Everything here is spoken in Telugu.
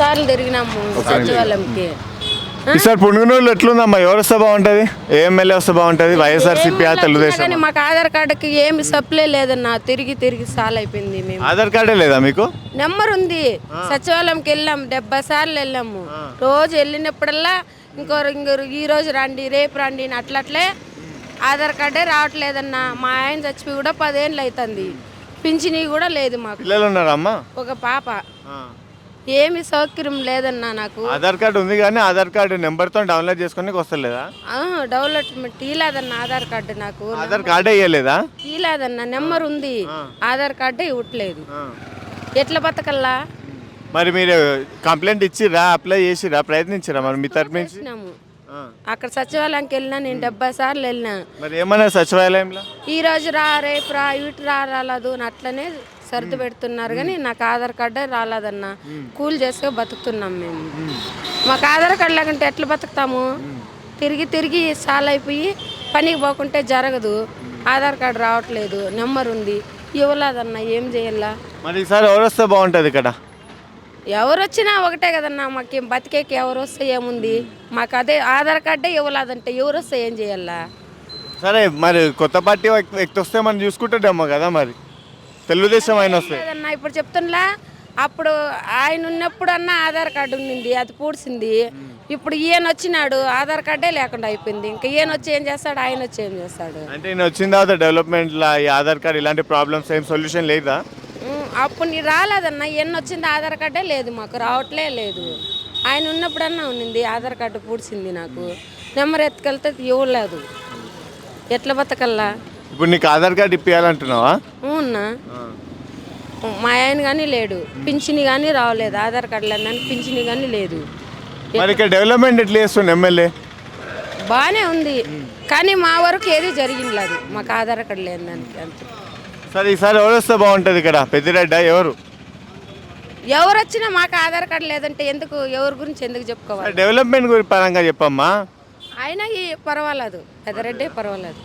సార్లు తిరిగినాము సచివాలయంకి. ఈసారి పుణుగునూరులో ఎట్లుందమ్మా? ఎవరు వస్తే బాగుంటుంది? ఏ ఎమ్మెల్యే వస్తే బాగుంటుంది? వైఎస్ఆర్సీపీ తెలుగుదేశం? కానీ మాకు ఆధార్ కార్డుకి ఏమి సప్లై లేదన్నా తిరిగి తిరిగి సాల్ అయిపోయింది మేము. ఆధార్ కార్డే లేదా మీకు? నెంబర్ ఉంది. సచివాలయంకి వెళ్ళాము డెబ్బై సార్లు వెళ్ళాము. రోజు వెళ్ళినప్పుడల్లా ఇంకో ఇంకో ఈ రోజు రండి రేపు రండి అని అట్లట్లే ఆధార్ కార్డే రావట్లేదన్నా. మా ఆయన చచ్చిపోయి కూడా పదేళ్ళు అవుతుంది. పింఛనీ కూడా లేదు మాకు. పిల్లలు ఉన్నారా అమ్మా? ఒక పాప. ఏమి సౌకర్యం లేదన్నా నాకు. ఆధార్ కార్డు ఉంది కానీ ఆధార్ కార్డు నెంబర్తో డౌన్లోడ్ చేసుకొని వస్తలేదా? డెవలప్మెంట్ తీలేదన్న ఆధార్ కార్డు నాకు. ఆధార్ కార్డే ఇవ్వలేదా తీలేదన్న నెంబర్ ఉంది. ఆధార్ కార్డే ఇవ్వట్లేదు. ఎట్లా బతకల్లా? మరి మీరు కంప్లైంట్ ఇచ్చిరా అప్లై చేసిరా ప్రయత్నించిరా మరి మీ తరపు నుంచి? చేసినాము ఆ. అక్కడ సచివాలయంకి వెళ్ళినా నేను డెబ్బై సార్లు వెళ్ళినా. మరి ఏమన్నా సచివాలయంలో? ఈ రోజు రా రేపు రా ఇటు రా రాలేదు అని అట్లనే సర్ది పెడుతున్నారు కానీ నాకు ఆధార్ కార్డే రాలేదన్న. కూలి చేస్తే బతుకుతున్నాం మేము. మాకు ఆధార్ కార్డు లేకుంటే ఎట్లా బతుకుతాము? తిరిగి తిరిగి సాల్ అయిపోయి పనికి పోకుంటే జరగదు. ఆధార్ కార్డు రావట్లేదు. నెంబర్ ఉంది. ఇవ్వలేదన్న. ఏం చేయాలా? మరి ఈసారి ఎవరు వస్తే బాగుంటుంది ఇక్కడ? ఎవరు వచ్చినా ఒకటే కదన్నా. మాకు బతికేకి ఎవరు వస్తే ఏముంది? మాకు అదే ఆధార్ కార్డే ఇవ్వలేదంటే ఎవరు వస్తే ఏం చేయాలా? సరే మరి కొత్త పార్టీ వ్యక్తి వ్యక్తి వస్తే మనం చూసుకుంటుండేమో కదా మరి. తెలుగుదేశం ఆయన వస్తే. లేదన్నా ఇప్పుడు చెప్తున్నా అప్పుడు ఆయన ఉన్నప్పుడు అన్న ఆధార్ కార్డు ఉండింది అది పూడ్చింది ఇప్పుడు ఈయన వచ్చినాడు ఆధార్ కార్డే లేకుండా అయిపోయింది. ఇంకా ఈయన వచ్చి ఏం చేస్తాడు ఆయన వచ్చి ఏం చేస్తాడు? అంటే నేను వచ్చిన తర్వాత డెవలప్మెంట్లో ఈ ఆధార్ కార్డ్ ఇలాంటి ప్రాబ్లమ్స్ ఏం సొల్యూషన్ లేదా? అప్పుడు నీ రాలేదన్న ఈయన వచ్చింది ఆధార్ కార్డే లేదు మాకు రావట్లే లేదు. ఆయన ఉన్నప్పుడన్నా ఉన్నింది ఆధార్ కార్డు పూడ్చింది నాకు. నెంబర్ ఎత్తుకెళ్తే ఇవ్వలేదు ఎట్లా బతకల్లా? ఇప్పుడు నీకు ఆధార్ కార్డ్ ఇప్పించాలంటున్నావా ఉన్నా. మా ఆయన కానీ లేడు. పింఛని కానీ రావలేదు. ఆధార్ కార్డు లేదని పింఛని కానీ లేదు. మరి ఇక్కడ డెవలప్మెంట్ ఎట్లా చేస్తుండే ఎమ్మెల్యే? బాగానే ఉంది. కానీ మా వరకు ఏది జరిగింది మాకు ఆధార్ కార్డు లేని దానికి అంతే. సరే ఈసారి ఎవరు వస్తే బాగుంటుంది ఇక్కడ? పెద్దిరెడ్డ ఎవరు? ఎవరు వచ్చినా మాకు ఆధార్ కార్డు లేదంటే ఎందుకు? ఎవరి గురించి ఎందుకు చెప్పుకోవాలి? డెవలప్మెంట్ గురి పరంగా చెప్పమ్మా. అయినా ఈ పర్వాలేదు. పెద్దరెడ్డే పర్వాలేదు.